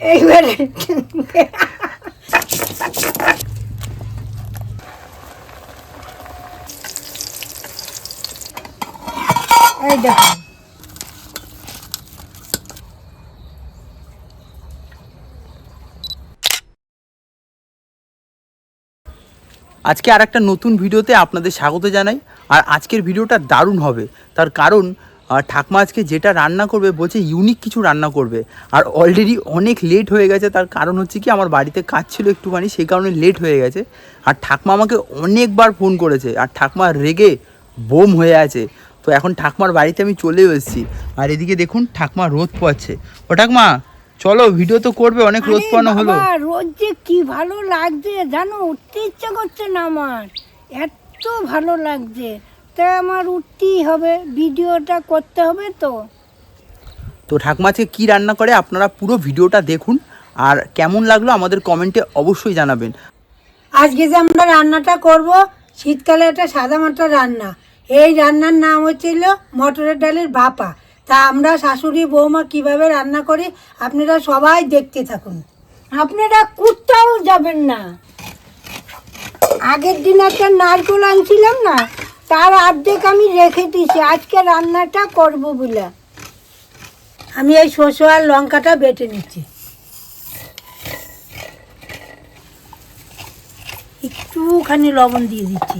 এইবারে এই দেখুন আজকে আর একটা নতুন ভিডিওতে আপনাদের স্বাগত জানাই। আর আজকের ভিডিওটা দারুণ হবে। তার কারণ ঠাকমা আজকে যেটা রান্না করবে বলছে ইউনিক কিছু রান্না করবে। আর অলরেডি অনেক লেট হয়ে গেছে তার কারণ হচ্ছে কি আমার বাড়িতে কাজ ছিল একটুখানি সেই কারণে লেট হয়ে গেছে। আর ঠাকমা আমাকে অনেকবার ফোন করেছে আর ঠাকমা রেগে বোম হয়ে আছে। তো এখন ঠাকমার বাড়িতে আমি চলে এসেছি। আর এদিকে দেখুন ঠাকমা রোদ পোয়াচ্ছে। ও ঠাকমা চলো ভিডিও তো করবে অনেক রোদ আরে পোয়ানো হলো। রোদ যে কি ভালো লাগছে জানো? উঠতে ইচ্ছা করছে না আমার। এত ভালো লাগছে। তাই আমার উঠতেই হবে ভিডিওটা করতে হবে তো। তো ঠাকুমা আজকে কী রান্না করে আপনারা পুরো ভিডিওটা দেখুন আর কেমন লাগল আমাদের কমেন্টে অবশ্যই জানাবেন। আজকে যে আমরা রান্নাটা করব শীতকালে একটা সাদা মাটা রান্না। এই রান্নার নাম হচ্ছিল মটরের ডালের ভাপা। তা আমরা শাশুড়ি বৌমা কীভাবে রান্না করি আপনারা সবাই দেখতে থাকুন। আপনারা কোথাও যাবেন না। আগের দিন একটা নারকেল আনছিলাম না তার অর্ধেক আমি রেখে দিয়েছি। আজকে রান্নাটা করব বলে। আমি এই শস্য আর লঙ্কাটা বেটে নিচ্ছি। একটুখানি লবণ দিয়ে দিচ্ছি।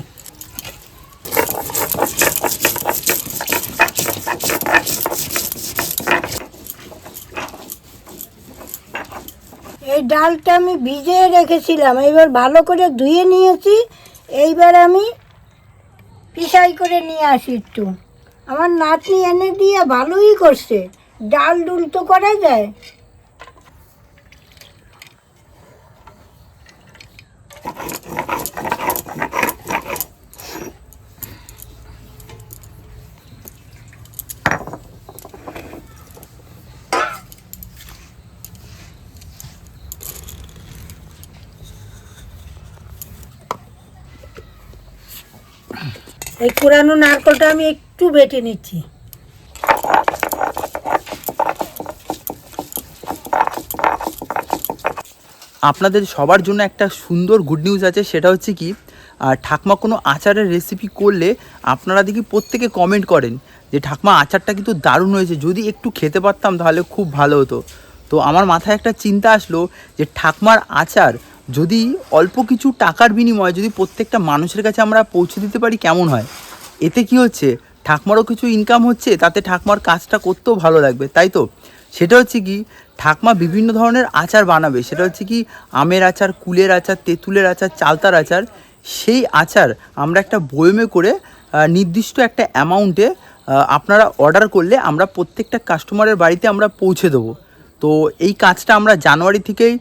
এই ডালটা আমি ভিজিয়ে রেখেছিলাম। এবার ভালো করে ধুয়ে নিয়েছি। এইবার আমি পিসাই করে নিয়ে আসি একটু। আমার নাতনি এনে দিয়ে ভালোই করছে। ডাল ডুল তো করা যায়। এই পুরানো নারকেলটা আমি একটু বেটে নিচ্ছি। আপনাদের সবার জন্য একটা সুন্দর গুড নিউজ আছে সেটা হচ্ছে কি আহ, ঠাকমা কোনো আচারের রেসিপি করলে আপনারা দেখি প্রত্যেকে কমেন্ট করেন যে ঠাকমা আচারটা কিন্তু দারুণ হয়েছে যদি একটু খেতে পারতাম তাহলে খুব ভালো হতো। তো আমার মাথায় একটা চিন্তা আসলো যে ঠাকমার আচার যদি অল্প কিছু টাকার বিনিময়ে যদি প্রত্যেকটা মানুষের কাছে আমরা পৌঁছে দিতে পারি, কেমন হয়? এতে কি হচ্ছে? ঠাকমারও কিছু ইনকাম হচ্ছে, তাতে ঠাকমার কাজটা করতেও ভালো লাগবে, তাই তো? সেটা হচ্ছে কি, ঠাকমা বিভিন্ন ধরনের আচার বানাবে, সেটা হচ্ছে কি, আমের আচার, কুলের আচার, তেঁতুলের আচার, চালতার আচার, সেই আচার আমরা একটা বয়মে করে নির্দিষ্ট একটা অ্যামাউন্টে আপনারা অর্ডার করলে আমরা প্রত্যেকটা কাস্টমারের বাড়িতে আমরা পৌঁছে দেবো। তো এই কাজটা আমরা জানুয়ারি থেকেই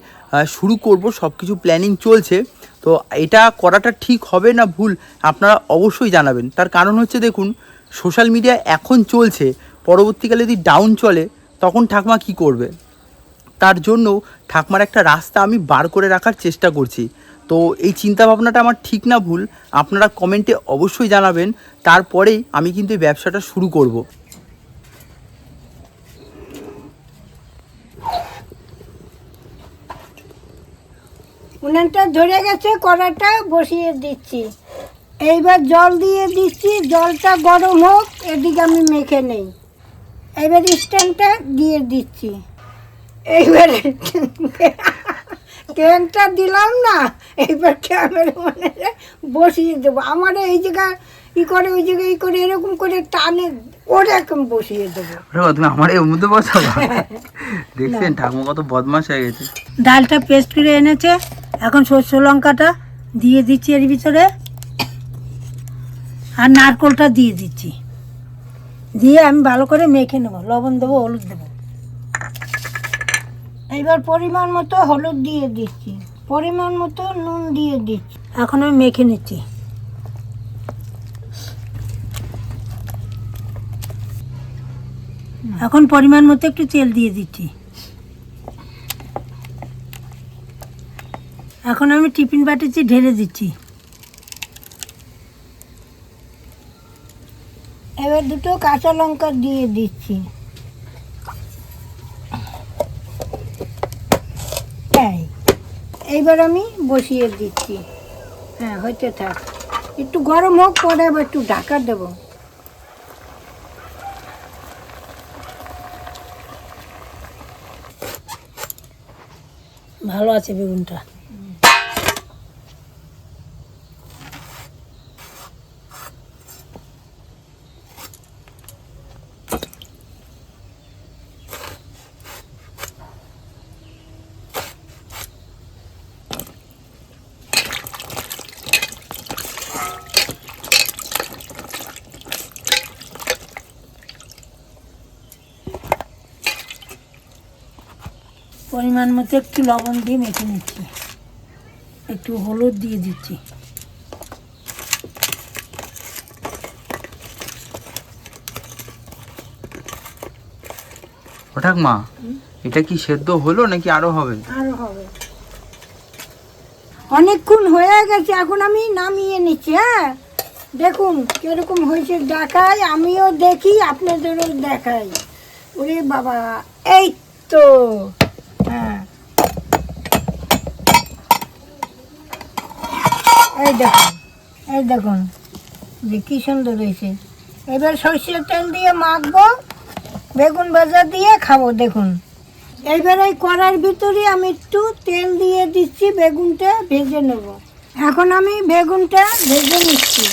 শুরু করব সব কিছু প্ল্যানিং চলছে। তো এটা করাটা ঠিক হবে না ভুল, আপনারা অবশ্যই জানাবেন। তার কারণ হচ্ছে দেখুন সোশ্যাল মিডিয়া এখন চলছে, পরবর্তীকালে যদি ডাউন চলে, তখন ঠাকমা কি করবে? তার জন্য ঠাকমার একটা রাস্তা আমি বার করে রাখার চেষ্টা করছি। তো এই চিন্তা ভাবনাটা আমার ঠিক না ভুল, আপনারা কমেন্টে অবশ্যই জানাবেন, তারপরেই আমি কিন্তু এই ব্যবসাটা শুরু করব। উনানটা ধরে গেছে কড়াটা বসিয়ে দিচ্ছি। এইবার জল দিয়ে দিচ্ছি জলটা গরম হোক এদিকে আমি মেখে নেই। এবার স্ট্যান্ডটা দিয়ে দিচ্ছি। এইবার ট্রেনটা দিলাম না এইবার ক্যামেরা মানে বসিয়ে দেবো। আমার এই জায়গা ই করে ওই জায়গায় ই করে এরকম করে টানে ওরকম বসিয়ে দেবো। তুমি আমার এর মধ্যে বসাবা? দেখছেন ঠাকুমা কত বদমাস হয়ে গেছে। ডালটা পেস্ট করে এনেছে। এখন সর্ষে লঙ্কাটা দিয়ে দিচ্ছি এর ভিতরে। আর নারকোলটা দিয়ে দিচ্ছি। দিয়ে আমি ভালো করে মেখে নেব। লবণ দেবো, হলুদ দেবো। এবার পরিমাণ মতো হলুদ দিয়ে দিচ্ছি। পরিমাণ মতো নুন দিয়ে দিচ্ছি। এখন আমি মেখে নিচ্ছি। এখন পরিমাণ মতো একটু তেল দিয়ে দিচ্ছি। এখন আমি টিফিন বাটিতে ঢেলে দিচ্ছি। এবার দুটো কাঁচা লঙ্কা দিয়ে দিচ্ছি। এইবার আমি বসিয়ে দিচ্ছি। হ্যাঁ হইতে থাক। একটু গরম হোক, পরে আবার একটু ঢাকা দেবো। ভালো আছে বেগুনটা। পরিমাণ মতো একটু লবণ দিয়ে মেখে নিচ্ছি। একটু হলুদ দিয়ে দিচ্ছি। ঠাকমা এটা কি সেদ্ধ হলো নাকি আরও হবে? আরও হবে। অনেকক্ষণ হয়ে গেছে এখন আমি নামিয়ে নিচ্ছি হ্যাঁ? দেখুন কীরকম হয়েছে দেখাই আমিও দেখি আপনাদেরও দেখাই। ওরে বাবা এই তো হ্যাঁ এই দেখুন এই দেখুন, যে কি সুন্দর হয়েছে। এবার সর্ষের তেল দিয়ে মাখবো, বেগুন ভাজা দিয়ে খাব, দেখুন। এইবার এই কড়ার ভিতরে আমি একটু তেল দিয়ে দিচ্ছি, বেগুনটা ভেজে নেব। এখন আমি বেগুনটা ভেজে নিচ্ছি।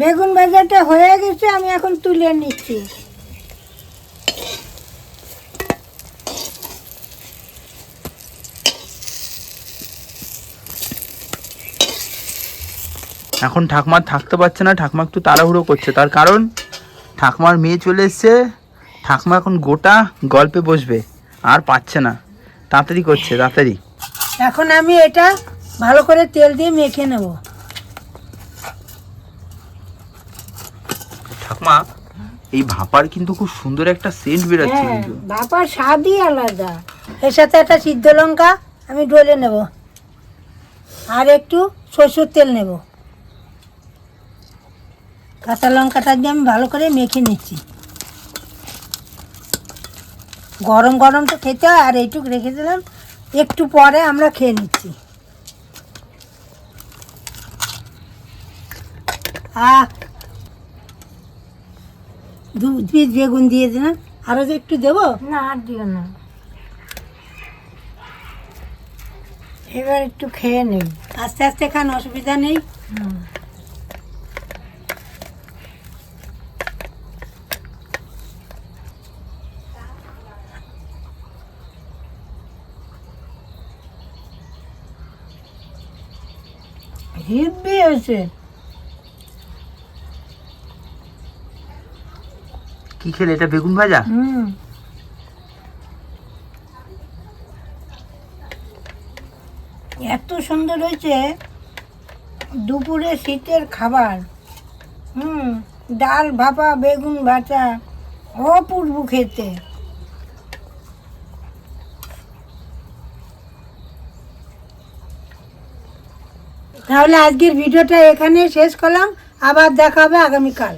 বেগুন ভাজাটা হয়ে গেছে আমি এখন তুলে নিচ্ছি। এখন ঠাকমা থাকতে পারছে না ঠাকমা একটু তাড়াহুড়ো করছে। তার কারণ ঠাকমার মেয়ে চলে এসছে ঠাকমা এখন গোটা গল্পে বসবে আর পাচ্ছে না। তাড়াতাড়ি করছে তাড়াতাড়ি। এখন আমি এটা ভালো করে তেল দিয়ে মেখে নেব। ঠাকমা এই ভাপার কিন্তু খুব সুন্দর একটা সেন্ট বেরোচ্ছে হ্যাঁ কিন্তু। বাপার স্বাদই আলাদা। এর সাথে একটা সিদ্ধ লঙ্কা আমি ডলে নেব। আর একটু সরষের তেল নেব। কাঁচা লঙ্কাটা দিয়ে আমি ভালো করে মেখে নিচ্ছি। গরম গরম তো খেতে হয় আর এইটুকু রেখে দিলাম। একটু পরে আমরা খেয়ে নিচ্ছি। আহ দু পিস বেগুন দিয়ে দিলাম। আরও যে একটু দেবো? না আর দিও না। এবার একটু খেয়ে নেই। আস্তে আস্তে খান অসুবিধা নেই। হিব্বি হয়েছে। কি খেলে? এটা বেগুন ভাজা? এত সুন্দর হয়েছে দুপুরে শীতের খাবার। হুম, ডাল ভাপা, বেগুন ভাজা, অপূর্ব খেতে। তাহলে আজকের ভিডিওটা এখানে শেষ করলাম। আবার দেখা হবে আগামীকাল।